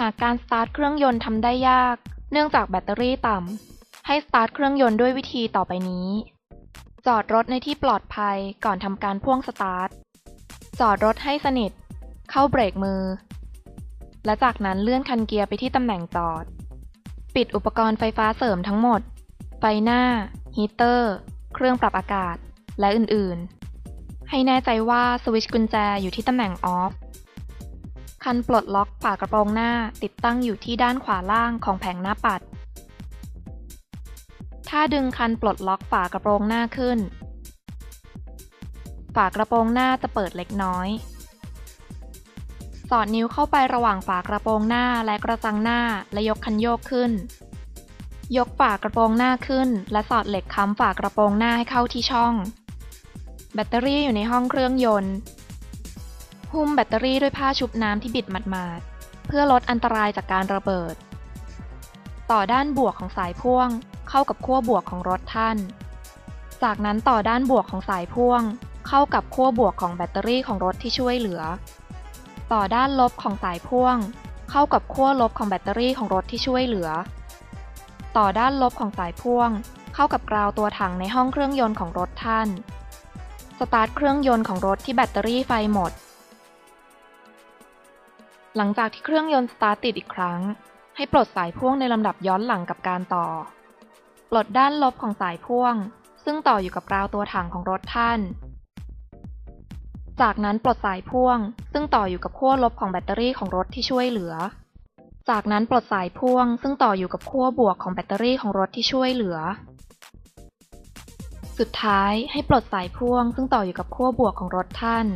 หากการสตาร์ทเครื่องยนต์ทำได้ยาก เนื่องจากแบตเตอรี่ต่ำ ให้สตาร์ทเครื่องยนต์ด้วยวิธีต่อไปนี้ จอดรถในที่ปลอดภัยก่อนทำการพ่วงสตาร์ท จอดรถให้สนิท เข้าเบรกมือ และจากนั้นเลื่อนคันเกียร์ไปที่ตำแหน่งจอด ปิดอุปกรณ์ไฟฟ้าเสริมทั้งหมด ไฟหน้า ฮีเตอร์ เครื่องปรับอากาศ และอื่นๆ ให้แน่ใจว่าสวิตช์กุญแจอยู่ที่ตำแหน่งออฟ คันปลดล็อกฝากระโปรงหน้าติดตั้งอยู่ที่ด้านขวาล่างของแผงหน้าปัด ถ้าดึงคันปลดล็อกฝากระโปรงหน้าขึ้น ฝากระโปรงหน้าจะเปิดเล็กน้อย สอดนิ้วเข้าไประหว่างฝากระโปรงหน้าและกระจังหน้าและยกคันโยกขึ้น ยกฝากระโปรงหน้าขึ้น และสอดเหล็กค้ำฝากระโปรงหน้าให้เข้าที่ช่อง แบตเตอรี่อยู่ในห้องเครื่องยนต์ หุ้มแบตเตอรี่ด้วยผ้าชุบน้ำที่บิดหมาดๆ เพื่อลดอันตรายจากการระเบิด ต่อด้านบวกของสายพ่วงเข้ากับขั้วบวกของรถท่าน จากนั้นต่อด้านบวกของสายพ่วง เข้ากับขั้วบวกของแบตเตอรี่ของรถที่ช่วยเหลือ ต่อด้านลบของสายพ่วง เข้ากับขั้วลบของแบตเตอรี่ของรถที่ช่วยเหลือ ต่อด้านลบของสายพ่วง เข้ากับกราวตัวถังในห้องเครื่องยนต์ของรถท่าน สตาร์ทเครื่องยนต์ของรถที่แบตเตอรี่ไฟหมด หลังจากที่เครื่องยนต์สตาร์ติดอีกครั้ง ให้ปลดสายพ่วงในลำดับย้อนหลังกับการต่อ ปลดด้านลบของสายพ่วง ซึ่งต่ออยู่กับราวตัวถังของรถท่าน จากนั้นปลดสายพ่วง ซึ่งต่ออยู่กับขั้วลบของแบตเตอรี่ของรถที่ช่วยเหลือ จากนั้นปลดสายพ่วง ซึ่งต่ออยู่กับขั้วบวกของแบตเตอรี่ของรถที่ช่วยเหลือ สุดท้ายให้ปลดสายพ่วง ซึ่งต่ออยู่กับขั้วบวกของรถท่าน